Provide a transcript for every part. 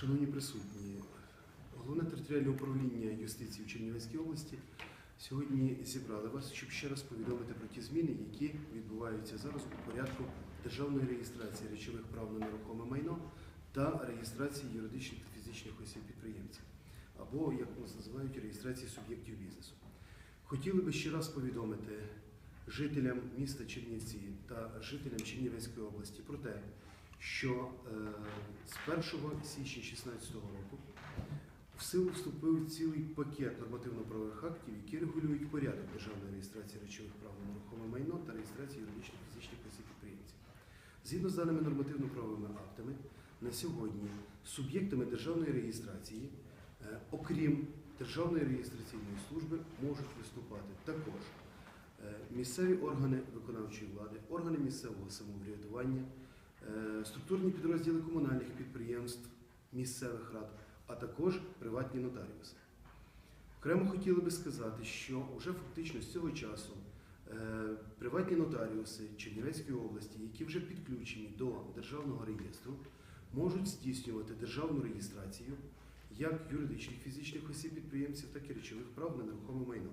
Шановні присутні, головне територіальне управління юстиції в Чернівецькій області сьогодні зібрали вас, щоб ще раз повідомити про ті зміни, які відбуваються зараз у порядку державної реєстрації речових прав на нерухоме майно та реєстрації юридичних та фізичних осіб підприємців, або як нас називають реєстрації суб'єктів бізнесу. Хотіли би ще раз повідомити жителям міста Чернівці та жителям Чернівецької області про те, що е, з 1 січня 2016 року в силу вступив цілий пакет нормативно-правових актів, які регулюють порядок державної реєстрації речових прав на нерухоме майно та реєстрації юридичних фізичних осіб підприємців. Згідно з даними нормативно-правовими актами, на сьогодні суб'єктами державної реєстрації, е, окрім Державної реєстраційної служби, можуть виступати також е, місцеві органи виконавчої влади, органи місцевого самоврядування, структурні підрозділи комунальних підприємств, місцевих рад, а також приватні нотаріуси. Окремо хотіли би сказати, що вже фактично з цього часу е, приватні нотаріуси Чернівецької області, які вже підключені до державного реєстру, можуть здійснювати державну реєстрацію як юридичних фізичних осіб підприємців, так і речових прав на нерухоме майно.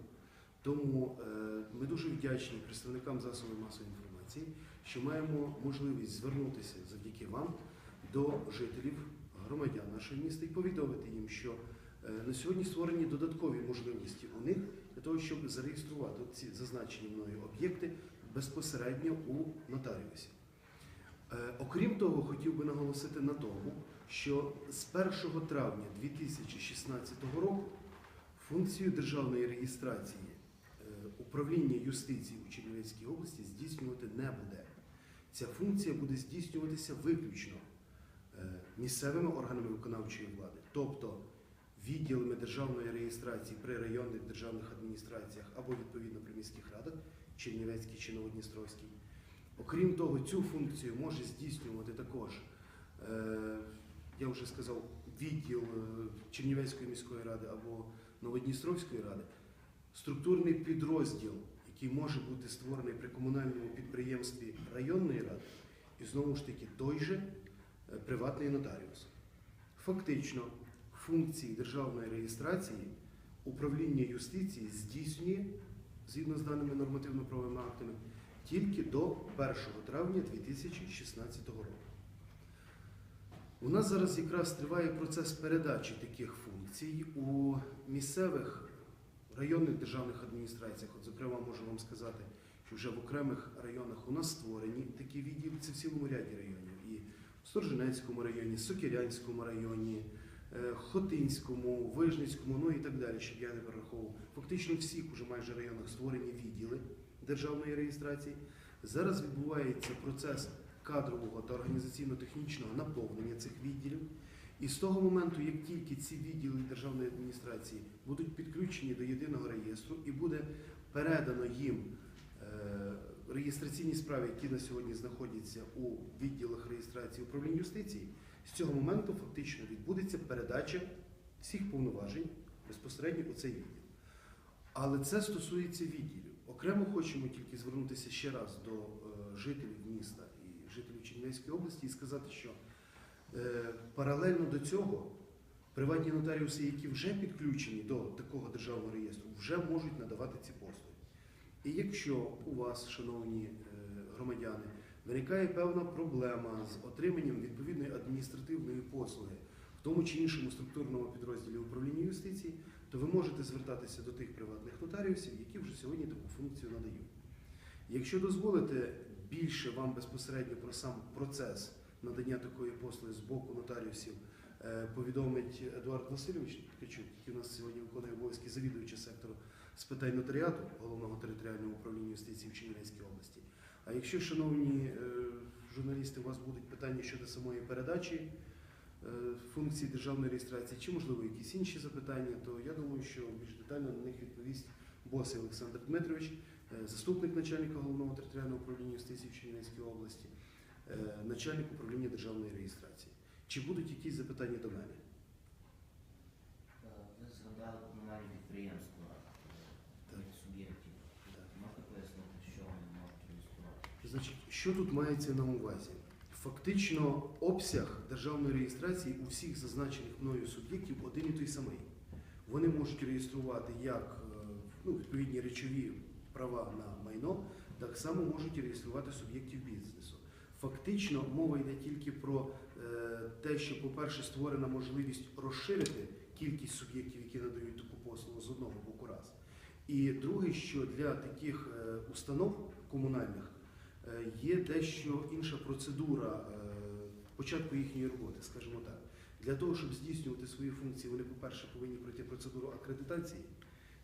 Тому е, ми дуже вдячні представникам засобів масової інформації, що маємо можливість звернутися завдяки вам до жителів, громадян нашого міста і повідомити їм, що е, на сьогодні створені додаткові можливості у них для того, щоб зареєструвати ці зазначені мною об'єкти безпосередньо у нотаріусі. Е, Окрім того, хотів би наголосити на тому, що з 1 травня 2016 року функцію державної реєстрації управління юстиції у Чернівецькій області здійснювати не буде. Ця функція буде здійснюватися виключно е, місцевими органами виконавчої влади, тобто відділами державної реєстрації при районних державних адміністраціях або відповідно при міських радах Чернівецькій чи Новодністровській. Окрім того, цю функцію може здійснювати також, е, я вже сказав, відділ е, Чернівецької міської ради або Новодністровської ради, структурний підрозділ, який може бути створений при комунальному підприємстві районної ради, і знову ж таки той же е, приватний нотаріус. Фактично, функції державної реєстрації управління юстиції здійснює згідно з даними нормативно-правовими актами тільки до 1 травня 2016 року. У нас зараз якраз триває процес передачі таких функцій у місцевих районних державних адміністраціях. От, зокрема, можу вам сказати, що вже в окремих районах у нас створені такі відділи, це в цілому ряді районів. І в Сторженецькому районі, Сокірянському районі, е, Хотинському, Вижницькому, ну і так далі, щоб я не перераховував. Фактично всіх уже майже районах створені відділи державної реєстрації. Зараз відбувається процес кадрового та організаційно-технічного наповнення цих відділів. І з того моменту, як тільки ці відділи державної адміністрації будуть підключені до єдиного реєстру і буде передано їм е, реєстраційні справи, які на сьогодні знаходяться у відділах реєстрації управління юстиції, з цього моменту фактично відбудеться передача всіх повноважень безпосередньо у цей відділ. Але це стосується відділів. Окремо хочемо тільки звернутися ще раз до е, жителів міста і жителів Чернівецької області і сказати, що паралельно до цього приватні нотаріуси, які вже підключені до такого державного реєстру, вже можуть надавати ці послуги. І якщо у вас, шановні е, громадяни, виникає певна проблема з отриманням відповідної адміністративної послуги в тому чи іншому структурному підрозділі управління юстиції, то ви можете звертатися до тих приватних нотаріусів, які вже сьогодні таку функцію надають. Якщо дозволите більше вам безпосередньо про сам процес надання такої послуги з боку нотаріусів, е, повідомить Едуард Васильович Ткачук, який у нас сьогодні виконує обов'язки завідувача сектору з питань нотаріату головного територіального управління юстиції в Чернівецькій області. А якщо, шановні е, журналісти, у вас будуть питання щодо самої передачі е, функції державної реєстрації, чи можливо якісь інші запитання, то я думаю, що більш детально на них відповість Босий Олександр Дмитрович, заступник начальника головного територіального управління юстиції в Чернівецькій області, начальник управління державної реєстрації. Чи будуть якісь запитання до мене? Е, Ви згадали комунальні підприємства суб'єктів. Так. Можете пояснити, що вони можуть реєструвати? Значить, що тут мається на увазі? Фактично, обсяг державної реєстрації у всіх зазначених мною суб'єктів один і той самий. Вони можуть реєструвати як е, ну, відповідні речові права на майно, так само можуть реєструвати суб'єктів бізнесу. Фактично, мова йде тільки про е, те, що, по-перше, створена можливість розширити кількість суб'єктів, які надають таку послугу з одного боку раз. І друге, що для таких е, установ комунальних е, є дещо інша процедура початку їхньої роботи, скажімо так. Для того, щоб здійснювати свої функції, вони, по-перше, повинні пройти процедуру акредитації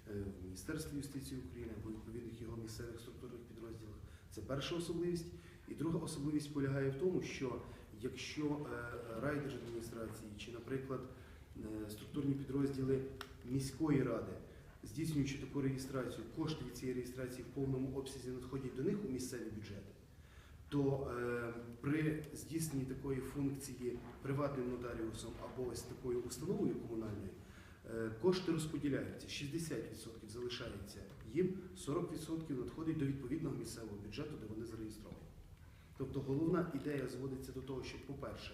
в Міністерстві юстиції України або відповідних його місцевих структурних підрозділах. Це перша особливість. І друга особливість полягає в тому, що якщо е, райдержадміністрації чи, наприклад, е, структурні підрозділи міської ради, здійснюючи таку реєстрацію, кошти від цієї реєстрації в повному обсязі надходять до них у місцеві бюджети, то е, при здійсненні такої функції приватним нотаріусом або ось такою установою комунальною, кошти розподіляються. 60% залишається їм, 40% надходить до відповідного місцевого бюджету, де вони зареєстровані. Тобто головна ідея зводиться до того, щоб, по-перше,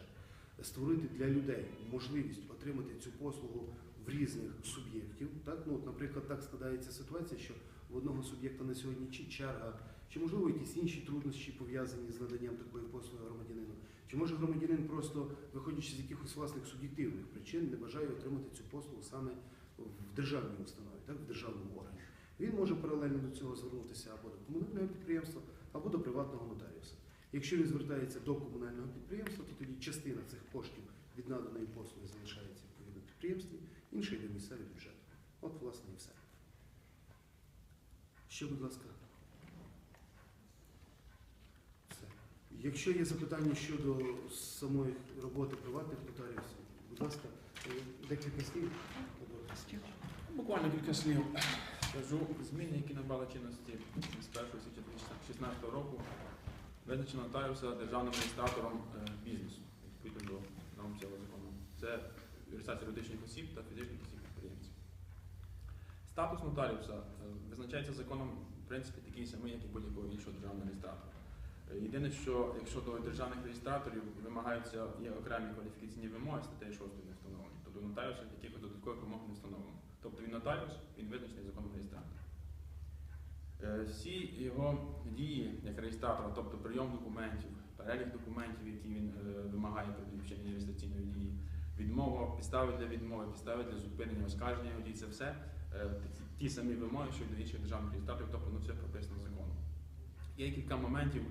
створити для людей можливість отримати цю послугу в різних суб'єктів. Так? Ну, от, наприклад, так складається ситуація, що в одного суб'єкта на сьогодні чи черга, чи можливо якісь інші труднощі пов'язані з наданням такої послуги громадянину. Чи може громадянин просто, виходячи з якихось власних суб'єктивних причин, не бажає отримати цю послугу саме в державній установі, так, в державному органі. Він може паралельно до цього звернутися або до комунального підприємства, або до приватного нотаріуса. Якщо він звертається до комунального підприємства, то тоді частина цих коштів від наданої послуги залишається відповідно підприємстві, інша йде в місцевий бюджет. От, власне, і все. Ще, будь ласка. Все. Якщо є запитання щодо самої роботи приватних нотаріусів, будь ласка, е, декілька слів. Буквально кілька слів скажу. Зміни, які набрали чинності з 1 січня 2016 року, визначено нотаріуса державним реєстратором е, бізнесу відповідно до норм цього закону. Це реєстрація юридичних осіб та фізичних осіб підприємців. Статус нотаріуса е, визначається законом в принципі такий самий, як і будь-якого іншого державного реєстратора. Е, Єдине, що якщо до державних реєстраторів вимагаються є окремі кваліфікаційні вимоги, статтею 6 не встановлені, то до нотаріуса якихось додаткових вимог не встановлено. Тобто він нотаріус, він визначений законом реєстратора. Всі його дії як реєстратора, тобто прийом документів, перелік документів, які він е, вимагає при вчиненні реєстраційної дії, відмова, підстави для відмови, підстави для зупинення, оскарження дій, це все е, ті, самі вимоги, що й до інших державних реєстраторів, тобто ну, це прописано законом. Є кілька моментів.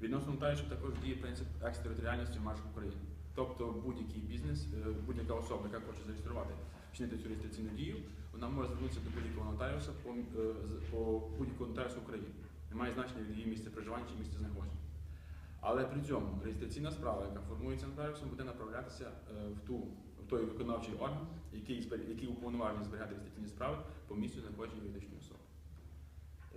Відносно нотаріусів також діє принцип екстериторіальності межах України. Тобто будь-який бізнес, е, будь-яка особа, яка хоче зареєструвати, вчинити цю реєстраційну дію, вона може звернутися до будь-якого нотаріуса по, е, по будь-якому нотаріусу України. Немає значення від її місця проживання чи місця знаходження. Але при цьому реєстраційна справа, яка формується нотаріусом, буде направлятися е, в, ту, в той виконавчий орган, який, який уповноважений зберігати реєстраційні справи по місцю знаходження юридичної особи.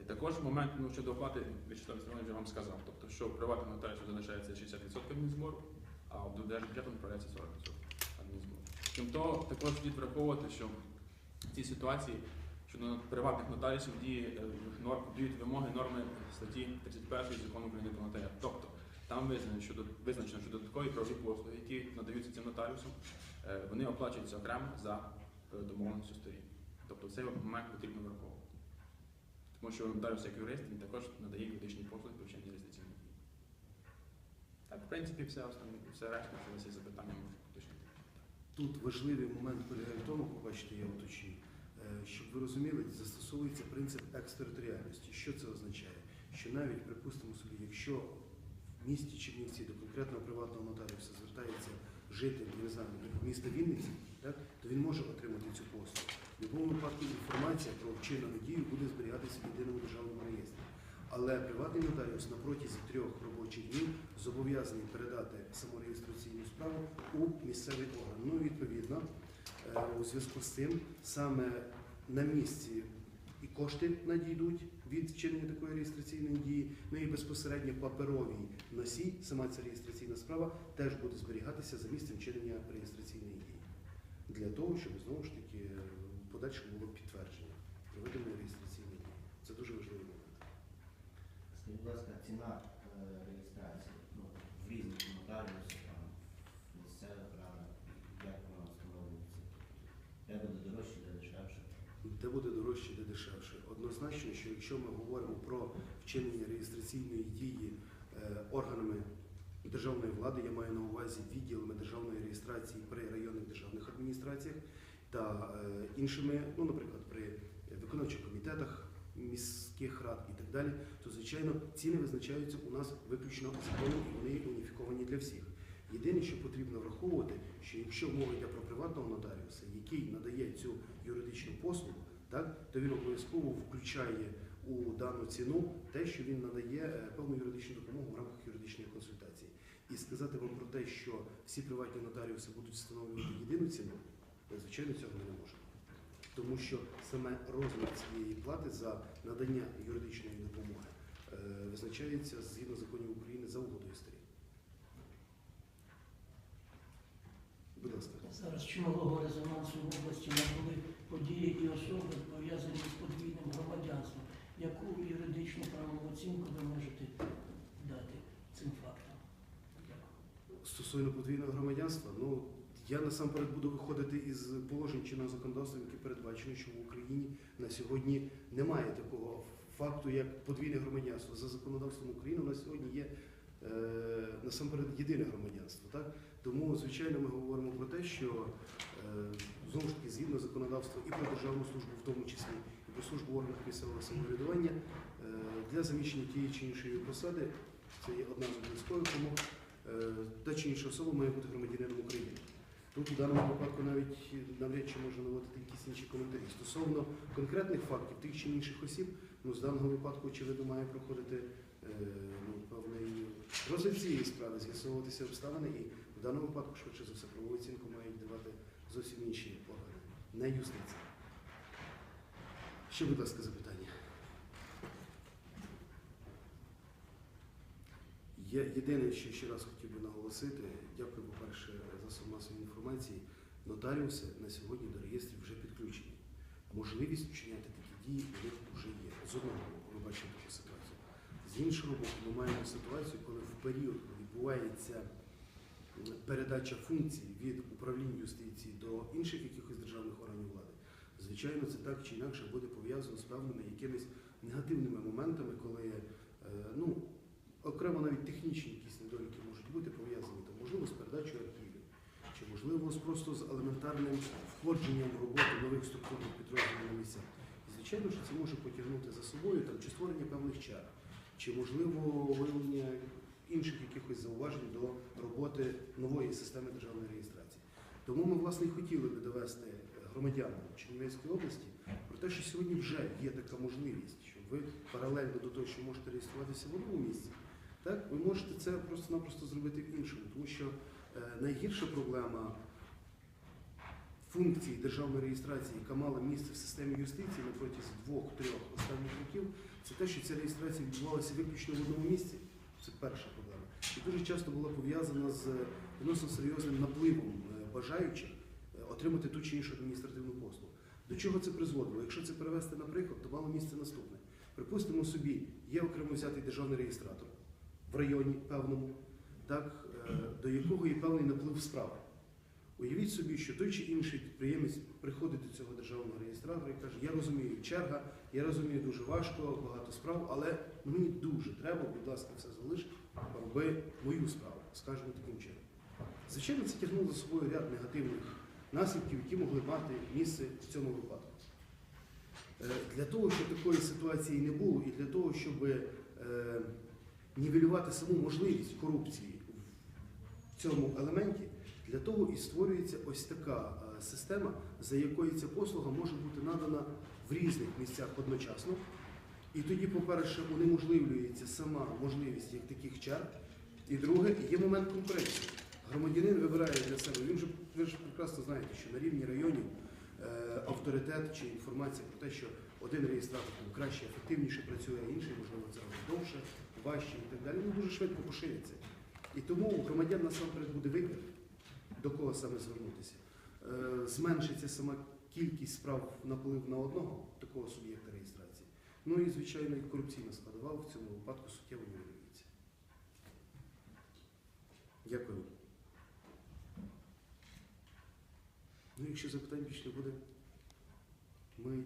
Також момент ну, щодо оплати Вячеслав Вістрівнович вже вам сказав, тобто, що приватним нотаріусу залишається 60% адмінзбору, а до держбюджету направляється 40% адмінзбору. Крім того, також слід враховувати, що в цій ситуації щодо приватних нотаріусів діє, е, діють вимоги норми статті 31 закону України про нотаріат. Тобто там визначено, що, до- визначено, що додаткові правові послуги, які надаються цим нотаріусам, е, вони оплачуються окремо за е, домовленістю сторін. Тобто цей момент потрібно враховувати. Тому що нотаріус як юрист він також надає юридичні послуги при вчиненні реєстраційної дії. Так, в принципі, все останнє, все решта, у вас є запитання, можу уточнити. Тут важливий момент полягає в тому, побачите, я уточню, е, щоб ви розуміли, застосовується принцип екстериторіальності. Що це означає? Що навіть, припустимо собі, якщо в місті Чернівці до конкретного приватного нотаріуса звертається житель, не знаю, міста Вінниці, так, то він може отримати цю послугу. В будь-якому випадку інформація про вчинену дію буде зберігатися в єдиному державному реєстрі. Але приватний нотаріус на протязі трьох робочих днів зобов'язаний передати самореєстраційну справу у місцевий орган. Ну, відповідно, е, у зв'язку з цим саме на місці і кошти надійдуть від вчинення такої реєстраційної дії, ну і безпосередньо паперовій носій, сама ця реєстраційна справа теж буде зберігатися за місцем вчинення реєстраційної дії. Для того, щоб знову ж таки в подальшому було підтвердження проведення реєстраційної дії. Це дуже важливий момент. Скажіть, будь ласка, ціна е, реєстрації ну, в різних нотаріуса, там, місцевих радах, як воно встановлюється? Де буде дорожче, де дешевше? Де буде дорожче, де дешевше. Однозначно, що якщо ми говоримо про вчинення реєстраційної дії е, органами державної влади, я маю на увазі відділами державної реєстрації при районних державних адміністраціях та е, іншими, ну, наприклад, при виконавчих комітетах міських рад і так далі, то звичайно ціни визначаються у нас виключно законом і вони уніфіковані для всіх. Єдине, що потрібно враховувати, що якщо мова йде про приватного нотаріуса, який надає цю юридичну послугу, так, то він обов'язково включає у дану ціну те, що він надає е, певну юридичну допомогу в рамках юридичної консультації. І сказати вам про те, що всі приватні нотаріуси будуть встановлювати єдину ціну, е, звичайно, цього ми не можемо. Тому що саме розмір цієї плати за надання юридичної допомоги е, визначається згідно законів України за угодою сторін. Будь ласка. Зараз чималого резонансу в області набули події і особи, пов'язані з подвійним громадянством. Яку юридичну правову оцінку ви можете дати цим фактам? Стосовно подвійного громадянства, ну я насамперед буду виходити із положень чинного законодавства, яке передбачено, що в Україні на сьогодні немає такого факту, як подвійне громадянство. За законодавством України у нас сьогодні є е, насамперед єдине громадянство. Так? Тому, звичайно, ми говоримо про те, що е, знову ж таки згідно законодавства і про державну службу, в тому числі, і про службу в органах місцевого самоврядування е, для заміщення тієї чи іншої посади, це є одна з обов'язкових вимог, е, та чи інша особа має бути громадянином України. Тут у даному випадку навіть навряд чи можна наводити якісь інші коментарі. Стосовно конкретних фактів тих чи інших осіб, ну з даного випадку, очевидно, має проходити е, ну, певний розгляд цієї справи, з'ясовуватися обставини, і в даному випадку, швидше за все, правову оцінку мають давати зовсім інші органи, не юстиція. Ще, будь ласка, запитання. Є єдине, що ще раз хотів би наголосити, дякую, по-перше, засоб масової інформації. Нотаріуси на сьогодні до реєстрів вже підключені. Можливість вчиняти такі дії у них вже є. З одного боку, ми бачимо таку ситуацію. З іншого боку, ми маємо ситуацію, коли в період відбувається передача функцій від управління юстиції до інших якихось державних органів влади. Звичайно, це так чи інакше буде пов'язано з певними якимись негативними моментами, коли е, ну, окремо навіть технічні якісь недоліки можуть бути пов'язані, там, можливо, з передачою архівів, чи можливо з просто з елементарним входженням в роботу нових структурних підрозділів на місцях. І звичайно, що це може потягнути за собою там, чи створення певних чар, чи можливо виявлення інших якихось зауважень до роботи нової системи державної реєстрації. Тому ми, власне, і хотіли би довести громадянам Чернівецької області про те, що сьогодні вже є така можливість, що ви паралельно до того, що можете реєструватися в одному місці, так, ви можете це просто-напросто зробити в іншому, тому що е, найгірша проблема функції державної реєстрації, яка мала місце в системі юстиції на протязі двох-трьох останніх років, це те, що ця реєстрація відбувалася виключно в одному місці. Це перша проблема. І дуже часто була пов'язана з відносно серйозним напливом е, бажаючих е, отримати ту чи іншу адміністративну послугу. До чого це призводило? Якщо це перевести наприклад, то мало місце наступне. Припустимо собі, є окремо взятий державний реєстратор в районі певному, так, е, до якого є певний наплив справ. Уявіть собі, що той чи інший підприємець приходить до цього державного реєстратора і каже, я розумію, черга, я розумію, дуже важко, багато справ, але мені дуже треба, будь ласка, все залиш, роби мою справу, скажімо таким чином. Звичайно, це тягнуло за собою ряд негативних наслідків, які могли мати місце в цьому випадку. Е, Для того, щоб такої ситуації не було, і для того, щоб е, нівелювати саму можливість корупції в цьому елементі, для того і створюється ось така е, система, за якою ця послуга може бути надана в різних місцях одночасно. І тоді, по-перше, унеможливлюється сама можливість як таких чар. І друге, є момент конкуренції. Громадянин вибирає для себе. Він же ви ж прекрасно знаєте, що на рівні районів е, авторитет чи інформація про те, що один реєстратор краще, ефективніше працює, а інший, можливо, це довше, важче і так далі. Він дуже швидко пошириться. І тому громадян насамперед буде вибір, до кого саме звернутися. Е, Зменшиться сама кількість справ наплив на одного такого суб'єкта реєстрації. Ну і, звичайно, і корупційна складова в цьому випадку суттєво нивелюється. Дякую. Ну, якщо запитань більше не буде, ми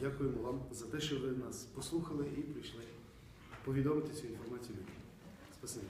дякуємо вам за те, що ви нас послухали і прийшли повідомити цю інформацію людям. Спасибі.